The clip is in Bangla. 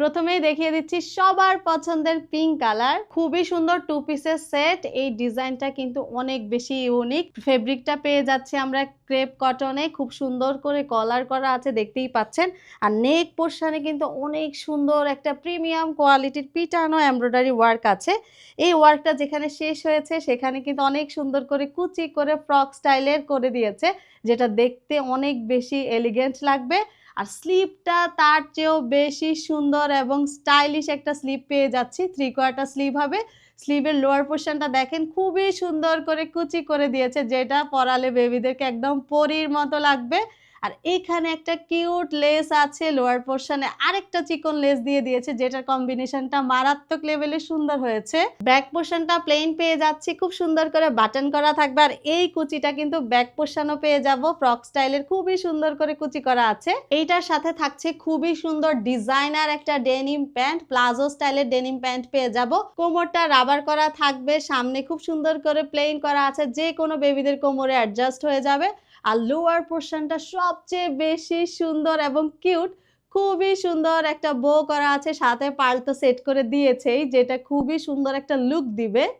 প্রথমেই দেখিয়ে দিচ্ছি সবার পছন্দের পিঙ্ক কালার খুবই সুন্দর টু পিসের সেট এই ডিজাইনটা কিন্তু অনেক বেশি ইউনিক ফেব্রিকটা পেয়ে যাচ্ছে আমরা ক্রেপ কটনে খুব সুন্দর করে কলার করা আছে, দেখতেই পাচ্ছেন। আর নেক পোর্শনে কিন্তু অনেক সুন্দর একটা প্রিমিয়াম কোয়ালিটির পিটানো এমব্রয়ডারি ওয়ার্ক আছে। এই ওয়ার্কটা যেখানে শেষ হয়েছে, সেখানে কিন্তু অনেক সুন্দর করে কুচি করে ফ্রক স্টাইলের করে দিয়েছে, যেটা দেখতে অনেক বেশি এলিগেন্ট লাগবে। আর স্লিপটা তার চেয়েও বেশি সুন্দর এবং স্টাইলিশ একটা স্লিপ পেয়ে যাচ্ছি। থ্রি কোয়ার্টার স্লিপ হবে। স্লিভের লোয়ার পোর্শনটা দেখেন খুবই সুন্দর করে কুচি করে দিয়েছে, যেটা পরালে বেবিদেরকে একদম পরির মতো লাগবে। আর এখানে একটা কিউট লেস আছে, লোয়ার পোর্শনে আরেকটা চিকন লেস দিয়ে দিয়েছে, যেটার কম্বিনেশনটা মারাত্মক লেভেলে সুন্দর হয়েছে। ব্যাক পোর্শনটা প্লেন পেয়ে যাচ্ছি, খুব সুন্দর করে বাটন করা থাকবে। আর এই কুচিটা কিন্তু ব্যাক পোর্শনও পেয়ে যাব, ফ্রক স্টাইলের খুবই সুন্দর করে কুচি করা আছে। এইটার সাথে থাকছে খুবই সুন্দর ডিজাইনার একটা ডেনিম প্যান্ট, প্লাজো স্টাইলের ডেনিম প্যান্ট পেয়ে যাব। কোমরটা রাবার করা থাকবে, সামনে খুব সুন্দর করে প্লেন করা আছে যে কোনো বেবিদের কোমরে অ্যাডজাস্ট হয়ে যাবে। আর লোয়ার পোর্শনটা সবচেয়ে বেশি সুন্দর এবং কিউট। খুবই সুন্দর একটা বো করা আছে, সাথে পাল তো সেট করে দিয়েছেই যেটা খুবই সুন্দর একটা লুক দিবে।